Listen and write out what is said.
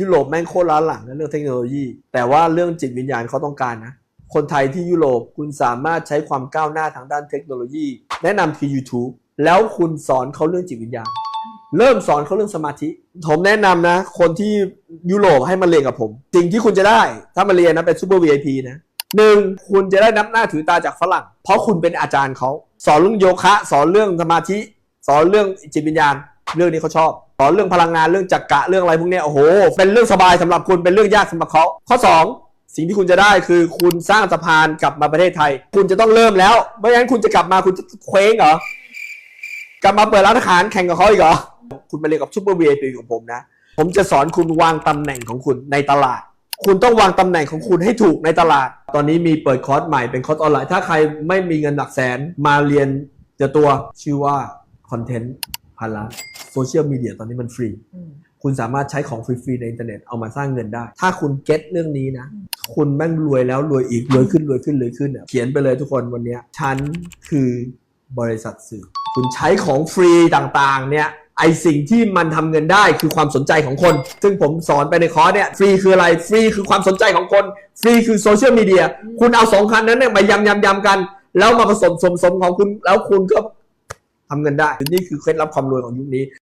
ยุโรปแม่งโคตรล้าหลังนะเรื่องเทคโนโลยี แต่ว่าเรื่องจิตวิญญาณเขาต้องการนะ คนไทยที่ยุโรปคุณสามารถใช้ความก้าวหน้าทางด้านเทคโนโลยี แนะนำคือ YouTube แล้วคุณสอนเขาเรื่องจิตวิญญาณ เริ่มสอนเขาเรื่องสมาธิ ผมแนะนำนะ คนที่ยุโรปให้มาเรียนกับผม สิ่งที่คุณจะได้ถ้ามาเรียนนะเป็นซูเปอร์ VIP นะหนึ่งคุณจะได้นับหน้าถือตาจากฝรั่ง เพราะคุณเป็นอาจารย์เขาสอนเรื่องโยคะ สอนเรื่องสมาธิ สอนเรื่องจิตวิญญาณ เรื่องนี้เขาชอบสอนเรื่องพลังงานเรื่องจักระเรื่องอะไรพวกเนี้ยโอ้โห เป็นเรื่องสบายสำหรับคุณเป็นเรื่องยากสำหรับเขาข้อสองสิ่งที่คุณจะได้คือคุณสร้างสะพานกลับมาประเทศไทย คุณจะต้องเริ่มแล้วไม่งั้นคุณจะกลับมาคุณจะเคว้งเหรอกลับมาเปิดร้านอาหารแข่งกับเขาอีกเหรอคุณไปเรียนกับซูเปอร์ VIP ของผมนะ ผมจะสอนคุณวางตำแหน่งของคุณในตลาด คุณต้องวางตำแหน่งของคุณให้ถูกในตลาด ตอนนี้มีเปิดคอร์สใหม่เป็นคอร์สออนไลน์ ถ้าใครไม่มีเงินหลักแสนมาเรียนเจอตัวชื่อว่าคอนเทนต์พันล้าน โซเชียลมีเดียตอนนี้มันฟรีอืมคุณสามารถใช้ของฟรีๆในอินเทอร์เน็ตเอามาสร้างเงินได้ ถ้าคุณเก็ตเรื่องนี้นะ คุณแม่งรวยแล้วรวยอีกรวยขึ้นรวยขึ้นรวยขึ้นอะเขียนไปเลยทุกคนวันเนี้ยฉันคือบริษัทสื่อ คุณใช้ของฟรีต่างๆ เนี่ยไอสิ่งที่มันทำเงินได้คือความสนใจของคน ซึ่งผมสอนไปในคอร์สเนี่ยฟรีคืออะไร ฟรีคือความสนใจของคน ฟรีคือโซเชียลมีเดีย คุณเอาสองคันนั้นเนี่ยมายำยำยำกัน แล้วมาผสมสมสมของคุณ แล้วคุณก็ทำเงินได้ นี่คือเคล็ดลับความรวยของยุคนี้